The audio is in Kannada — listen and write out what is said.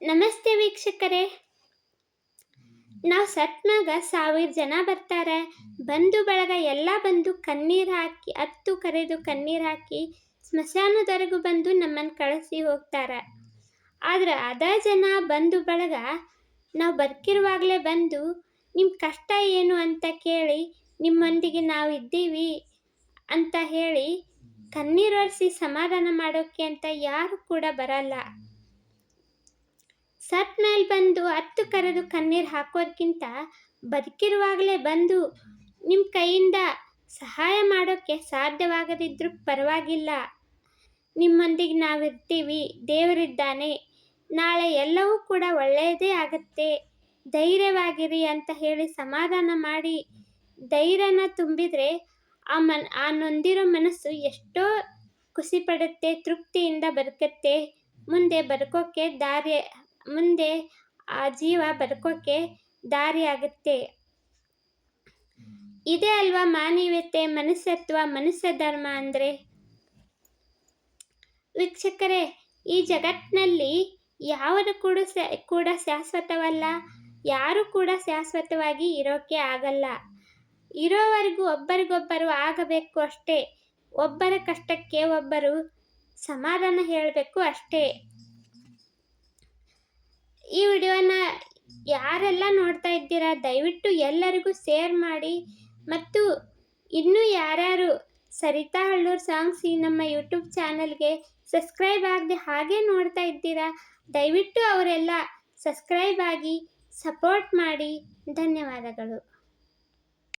ನಮಸ್ತೆ ವೀಕ್ಷಕರೇ. ನಾವು ಸತ್ನಾಗ ಸಾವಿರ ಜನ ಬರ್ತಾರೆ. ಬಂಧು ಬಳಗ ಎಲ್ಲ ಬಂದು ಕಣ್ಣೀರು ಹಾಕಿ, ಹತ್ತು ಕರೆದು ಕಣ್ಣೀರು ಹಾಕಿ, ಸ್ಮಶಾನದವರೆಗೂ ಬಂದು ನಮ್ಮನ್ನು ಕಳಿಸಿ ಹೋಗ್ತಾರೆ. ಆದ್ರೆ ಅದ ಜನ ಬಂಧು ಬಳಗ ನಾವು ಬದುಕಿರುವಾಗಲೇ ಬಂದು ನಿಮ್ಮ ಕಷ್ಟ ಏನು ಅಂತ ಕೇಳಿ, ನಿಮ್ಮೊಂದಿಗೆ ನಾವು ಇದ್ದೀವಿ ಅಂತ ಹೇಳಿ, ಕಣ್ಣೀರು ಒರೆಸಿ ಸಮಾಧಾನ ಮಾಡೋಕ್ಕೆ ಅಂತ ಯಾರು ಕೂಡ ಬರಲ್ಲ. ಸತ್ ಮೇಲೆ ಬಂದು ಹತ್ತು ಕರೆದು ಕಣ್ಣೀರು ಹಾಕೋದ್ಕಿಂತ ಬದುಕಿರುವಾಗಲೇ ಬಂದು ನಿಮ್ಮ ಕೈಯಿಂದ ಸಹಾಯ ಮಾಡೋಕ್ಕೆ ಸಾಧ್ಯವಾಗದಿದ್ರೂ ಪರವಾಗಿಲ್ಲ. ನಿಮ್ಮೊಂದಿಗೆ ನಾವಿರ್ತೀವಿ, ದೇವರಿದ್ದಾನೆ. ನಾಳೆ ಎಲ್ಲವೂ ಕೂಡ ಒಳ್ಳೆಯದೇ ಆಗುತ್ತೆ. ಧೈರ್ಯವಾಗಿರಿ ಅಂತ ಹೇಳಿ ಸಮಾಧಾನ ಮಾಡಿ ಧೈರ್ಯನ ತುಂಬಿದರೆ ಆ ಮನ್, ಆ ನೊಂದಿರೋ ಮನಸ್ಸು ಎಷ್ಟೋ ಖುಷಿ ಪಡುತ್ತೆ, ತೃಪ್ತಿಯಿಂದ ಬದುಕುತ್ತೆ. ಮುಂದೆ ಬದುಕೋಕ್ಕೆ ದಾರಿ ಮುಂದೆ ಆ ಜೀವ ಬದುಕೋಕ್ಕೆ ದಾರಿಯಾಗುತ್ತೆ. ಇದೇ ಅಲ್ವಾ ಮಾನವೀಯತೆ ಮನುಷ್ಯತ್ವ ಮನುಷ್ಯ ಧರ್ಮ ಅಂದರೆ? ವೀಕ್ಷಕರೇ, ಈ ಜಗತ್ತಿನಲ್ಲಿ ಯಾವುದು ಕೂಡ ಕೂಡ ಶಾಶ್ವತವಲ್ಲ, ಯಾರು ಕೂಡ ಶಾಶ್ವತವಾಗಿ ಇರೋಕೆ ಆಗಲ್ಲ. ಇರೋವರೆಗೂ ಒಬ್ಬರಿಗೊಬ್ಬರು ಆಗಬೇಕು ಅಷ್ಟೇ. ಒಬ್ಬರ ಕಷ್ಟಕ್ಕೆ ಒಬ್ಬರು ಸಮಾಧಾನ ಹೇಳಬೇಕು ಅಷ್ಟೇ. ಈ ವಿಡಿಯೋನ ಯಾರೆಲ್ಲ ನೋಡ್ತಾ ಇದ್ದೀರಾ, ದಯವಿಟ್ಟು ಎಲ್ಲರಿಗೂ ಶೇರ್ ಮಾಡಿ. ಮತ್ತು ಇನ್ನೂ ಯಾರ್ಯಾರು ಸರಿತಾ ಹಳ್ಳೂರು ಸಾಂಗ್ಸ್ ಈ ನಮ್ಮ ಯೂಟ್ಯೂಬ್ ಚಾನಲ್ಗೆ ಸಬ್ಸ್ಕ್ರೈಬ್ ಆಗದೆ ಹಾಗೆ ನೋಡ್ತಾ ಇದ್ದೀರಾ, ದಯವಿಟ್ಟು ಅವರೆಲ್ಲ ಸಬ್ಸ್ಕ್ರೈಬ್ ಆಗಿ ಸಪೋರ್ಟ್ ಮಾಡಿ. ಧನ್ಯವಾದಗಳು.